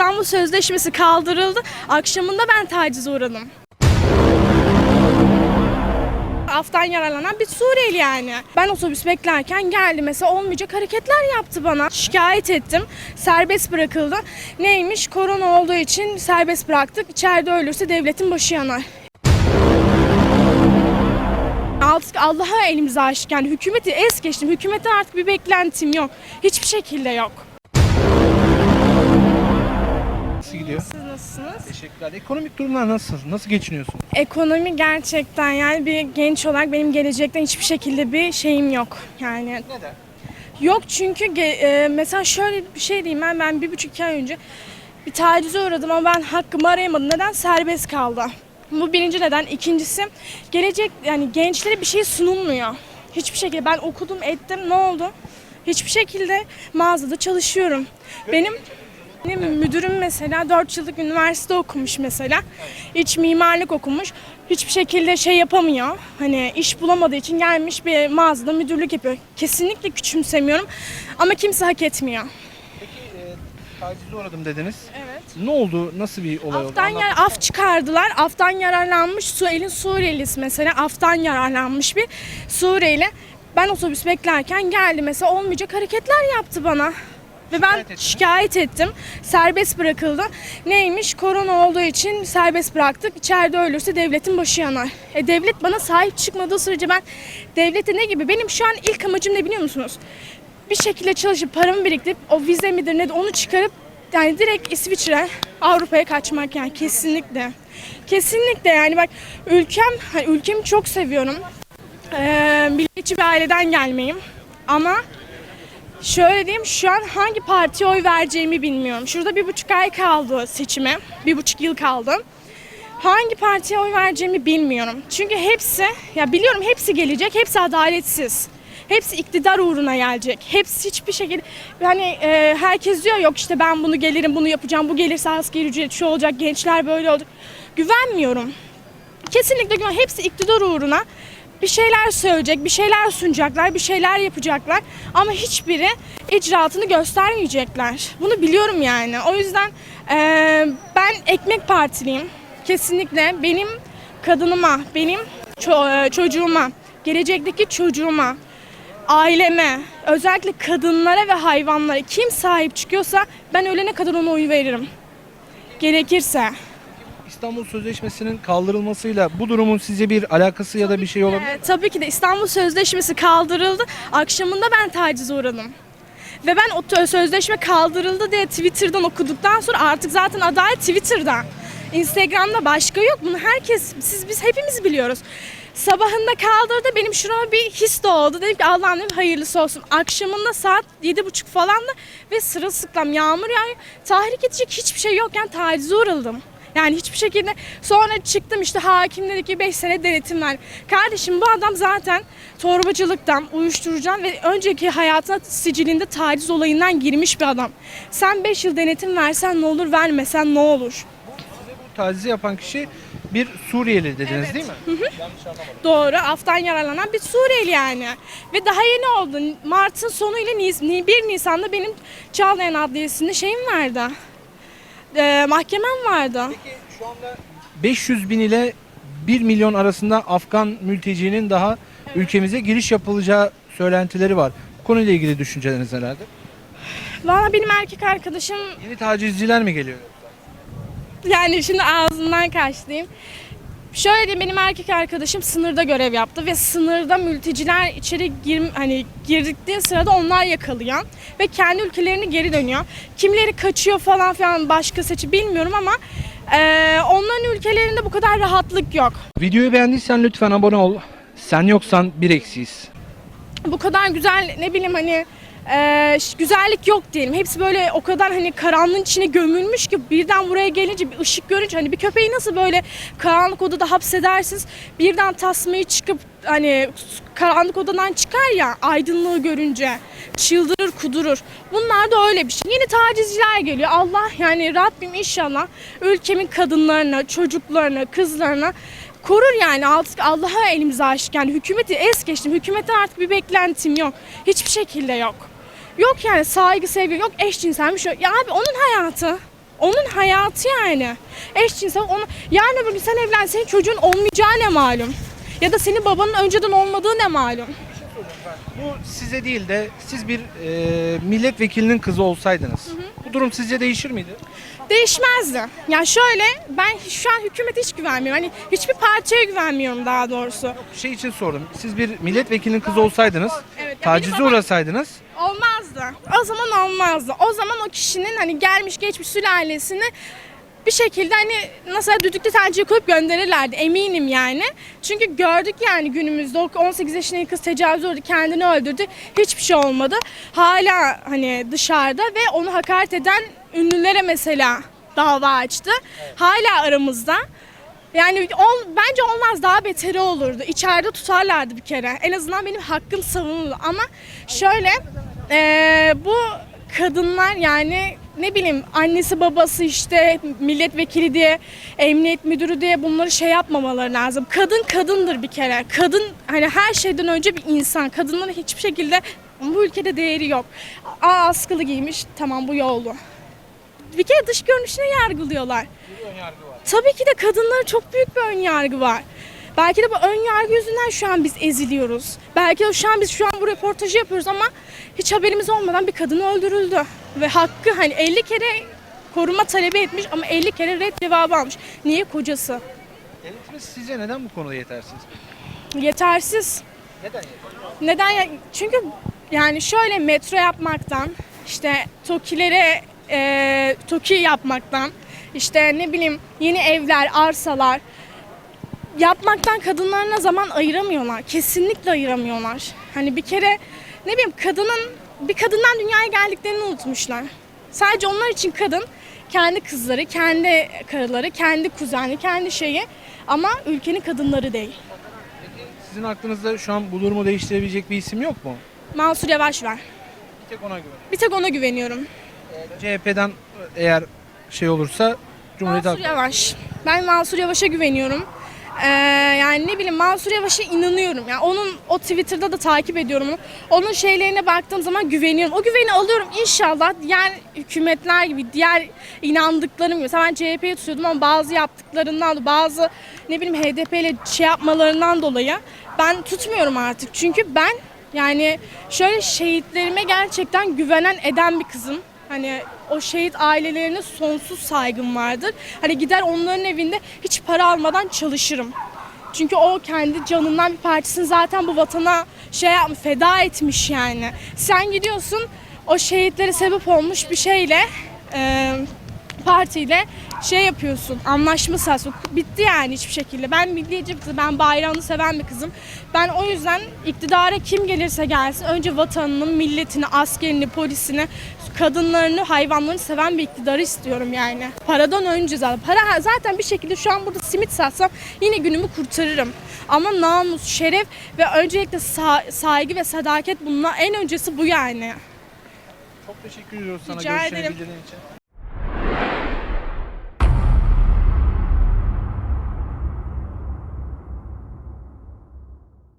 İstanbul Sözleşmesi kaldırıldı. Akşamında ben tacize uğradım. Aftan yararlanan bir Suriyeli yani. Ben otobüs beklerken geldi mesela olmayacak hareketler yaptı bana. Şikayet ettim. Serbest bırakıldı. Neymiş? Korona olduğu için serbest bıraktık. İçeride ölürse devletin başı yanar. Artık Allah'a elimizi açtık. Yani hükümeti es geçtim. Hükümetten artık bir beklentim yok. Hiçbir şekilde yok. Gidiyor? Siz nasılsınız? Teşekkürler. Ekonomik durumlar nasıl? Nasıl geçiniyorsun? Ekonomi gerçekten yani bir genç olarak benim gelecekten hiçbir şekilde bir şeyim yok. Yani Neden? yok çünkü e, mesela şöyle bir şey diyeyim ben ben bir buçuk iki ay önce bir tacize uğradım ama ben hakkımı arayamadım. Neden? Serbest kaldı. Bu birinci neden. İkincisi gelecek yani gençlere bir şey sunulmuyor. Hiçbir şekilde ben okudum ettim ne oldu? Hiçbir şekilde mağazada çalışıyorum. Benim benim müdürüm mesela 4 yıllık üniversite okumuş mesela. İç mimarlık okumuş. Hiçbir şekilde şey yapamıyor. Hani iş bulamadığı için gelmiş bir mağazada müdürlük yapıyor. Kesinlikle küçümsemiyorum ama kimse hak etmiyor. Peki e, tacize uğradım dediniz. Evet. Ne oldu? Nasıl bir olay oldu? Aftan yar, af çıkardılar. Aftan yararlanmış Suel'in Suriyelisi mesela. Aftan yararlanmış bir Suriyeli. Ben otobüs beklerken geldi mesela olmayacak hareketler yaptı bana. Ve ben Şikayet şikayet ettim. Serbest bırakıldı. Neymiş? Korona olduğu için serbest bıraktık. İçeride ölürse devletin başı yanar. E devlet bana sahip çıkmadığı sürece ben devlete ne gibi? Benim şu an ilk amacım ne biliyor musunuz? Bir şekilde çalışıp paramı biriktirip o vize midir ne de onu çıkarıp yani direkt İsviçre, Avrupa'ya kaçmak yani kesinlikle. Kesinlikle yani bak ülkem, hani ülkemi çok seviyorum. Ee, milliyetçi bir aileden gelmeyim. Ama şöyle diyeyim şu an hangi partiye oy vereceğimi bilmiyorum. Şurada bir buçuk ay kaldı seçime. Bir buçuk yıl kaldı. Hangi partiye oy vereceğimi bilmiyorum. Çünkü hepsi, ya biliyorum hepsi gelecek, hepsi adaletsiz. Hepsi iktidar uğruna gelecek. Hepsi hiçbir şekilde hani e, herkes diyor yok işte ben bunu gelirim bunu yapacağım. Bu gelirse asgari ücret şu olacak. Gençler böyle olacak. Güvenmiyorum. Kesinlikle güven. Hepsi iktidar uğruna bir şeyler söyleyecek, bir şeyler sunacaklar, bir şeyler yapacaklar. Ama hiçbiri icraatını göstermeyecekler. Bunu biliyorum yani. O yüzden e, ben ekmek partiliyim. Kesinlikle benim kadınıma, benim ço- e, çocuğuma, gelecekteki çocuğuma, aileme, özellikle kadınlara ve hayvanlara kim sahip çıkıyorsa ben ölene kadar ona oy veririm. Gerekirse. İstanbul Sözleşmesi'nin kaldırılmasıyla bu durumun size bir alakası ya da bir şey olabilir mi? Tabii ki de İstanbul Sözleşmesi kaldırıldı. Akşamında ben tacize uğradım. Ve ben o sözleşme kaldırıldı diye Twitter'dan okuduktan sonra artık zaten adalet Twitter'da. Instagram'da başka yok. Bunu herkes, siz biz hepimiz biliyoruz. Sabahında kaldırdı benim şurama bir his doğdu. Dedim ki Allah'ım dedim, hayırlısı olsun. Akşamında saat yedi buçuk falan da ve sırılsıklam yağmur yağıyor. Tahrik edecek hiçbir şey yokken tacize uğradım. Yani hiçbir şekilde sonra çıktım işte hakim dedi ki 5 sene denetim var. Kardeşim bu adam zaten torbacılıktan, uyuşturucudan ve önceki hayatına sicilinde taciz olayından girmiş bir adam. Sen 5 yıl denetim versen ne olur, vermesen ne olur? Bu tacizi yapan kişi bir Suriyeli dediniz değil mi? Doğru, aftan yararlanan bir Suriyeli yani. Ve daha yeni oldu. Mart'ın sonu ile Nis- 1 Nisan'da benim Çağlayan Adliyesi'nde şeyim vardı. Ee, mahkemem vardı. Peki şu anda 500 bin ile 1 milyon arasında Afgan mültecinin daha ülkemize giriş yapılacağı söylentileri var. Bu konuyla ilgili düşünceleriniz nelerdir? Valla benim erkek arkadaşım Yeni tacizciler mi geliyor? Yani şimdi ağzından kaçtım. Şöyle diyeyim benim erkek arkadaşım sınırda görev yaptı ve sınırda mülteciler içeri gir, hani girdikleri sırada onlar yakalıyor ve kendi ülkelerine geri dönüyor. Kimleri kaçıyor falan filan başka seçi bilmiyorum ama eee, onların ülkelerinde bu kadar rahatlık yok. Videoyu beğendiysen lütfen abone ol. Sen yoksan bir eksiyiz. bu kadar güzel ne bileyim hani e, ş- güzellik yok diyelim. Hepsi böyle o kadar hani karanlığın içine gömülmüş ki birden buraya gelince bir ışık görünce hani bir köpeği nasıl böyle karanlık odada hapsedersiniz birden tasmayı çıkıp hani karanlık odadan çıkar ya aydınlığı görünce çıldırır kudurur. Bunlar da öyle bir şey. Yeni tacizciler geliyor. Allah yani Rabbim inşallah ülkemin kadınlarına, çocuklarına, kızlarına korur yani artık Allah'a elimizi açtık yani hükümeti es geçtim hükümetten artık bir beklentim yok hiçbir şekilde yok yok yani saygı sevgi yok eşcinselmiş yok ya abi onun hayatı Onun hayatı yani. Eşcinsel onu yarın öbür gün sen evlen senin çocuğun olmayacağı ne malum. Ya da senin babanın önceden olmadığı ne malum. Bu size değil de siz bir e, milletvekilinin kızı olsaydınız. Bu durum sizce değişir miydi? Değişmezdi. Yani şöyle ben şu an hükümete hiç güvenmiyorum. Hani hiçbir partiye güvenmiyorum daha doğrusu. Şey için sordum. Siz bir milletvekilinin kızı olsaydınız, Evet, ya tacize babam- uğrasaydınız Olmazdı. O zaman olmazdı. O zaman o kişinin hani gelmiş geçmiş sülalesini bir şekilde hani nasıl düdüklü tencere koyup gönderirlerdi eminim yani. Çünkü gördük yani günümüzde o 18 yaşındaki kız tecavüz uğradı kendini öldürdü. Hiçbir şey olmadı. Hala hani dışarıda ve onu hakaret eden ünlülere mesela dava açtı. Hala aramızda. Yani ol, bence olmaz daha beteri olurdu. İçeride tutarlardı bir kere. En azından benim hakkım savunuldu. Ama şöyle eee, bu kadınlar yani ne bileyim annesi babası işte milletvekili diye emniyet müdürü diye bunları şey yapmamaları lazım. Kadın kadındır bir kere. Kadın hani her şeyden önce bir insan. Kadınların hiçbir şekilde bu ülkede değeri yok. Aa askılı giymiş tamam bu yoldu. Bir kere dış görünüşüne yargılıyorlar. Tabii ki de kadınlara çok büyük bir ön yargı var. Belki de bu ön yargı yüzünden şu an biz eziliyoruz. Belki de şu an biz şu an bu röportajı yapıyoruz ama hiç haberimiz olmadan bir kadın öldürüldü. Ve hakkı hani 50 kere koruma talebi etmiş ama 50 kere red cevabı almış. Niye kocası? devletimiz sizce neden bu konuda yetersiz? Yetersiz. Neden yetersiz? Neden? ya- Çünkü yani şöyle metro yapmaktan, işte TOKİ'lere e, TOKİ yapmaktan, işte ne bileyim yeni evler, arsalar yapmaktan kadınlarına zaman ayıramıyorlar. Kesinlikle ayıramıyorlar. Hani bir kere ne bileyim kadının bir kadından dünyaya geldiklerini unutmuşlar. Sadece onlar için kadın kendi kızları, kendi karıları, kendi kuzeni, kendi şeyi ama ülkenin kadınları değil. Sizin aklınızda şu an bu durumu değiştirebilecek bir isim yok mu? Mansur Yavaş var. Bir tek ona güven. Bir tek ona güveniyorum. CHP'den eğer şey olursa Cumhuriyet Halk Mansur Yavaş. Ben Mansur Yavaş'a güveniyorum. Ee, yani ne bileyim Mansur Yavaş'a inanıyorum. Yani onun o Twitter'da da takip ediyorum onu. Onun şeylerine baktığım zaman güveniyorum. O güveni alıyorum inşallah. Diğer hükümetler gibi, diğer inandıklarım gibi. Mesela ben CHP'yi tutuyordum ama bazı yaptıklarından da bazı ne bileyim HDP ile şey yapmalarından dolayı ben tutmuyorum artık. Çünkü ben yani şöyle şehitlerime gerçekten güvenen eden bir kızım. Hani o şehit ailelerine sonsuz saygım vardır. Hani gider onların evinde hiç para almadan çalışırım. Çünkü o kendi canından bir parçasını zaten bu vatana şey yapmış, feda etmiş yani. Sen gidiyorsun o şehitlere sebep olmuş bir şeyle e, partiyle şey yapıyorsun, anlaşma sağlıyorsun. Bitti yani hiçbir şekilde. Ben milliyetçi bir kızım, ben bayrağını seven bir kızım. Ben o yüzden iktidara kim gelirse gelsin önce vatanının, milletini, askerini, polisini, kadınlarını, hayvanlarını seven bir iktidarı istiyorum yani. Paradan önce zaten. Para zaten bir şekilde şu an burada simit satsam yine günümü kurtarırım. Ama namus, şeref ve öncelikle sa- saygı ve sadaket bunlar en öncesi bu yani. Çok teşekkür ediyoruz sana Rica ederim. için.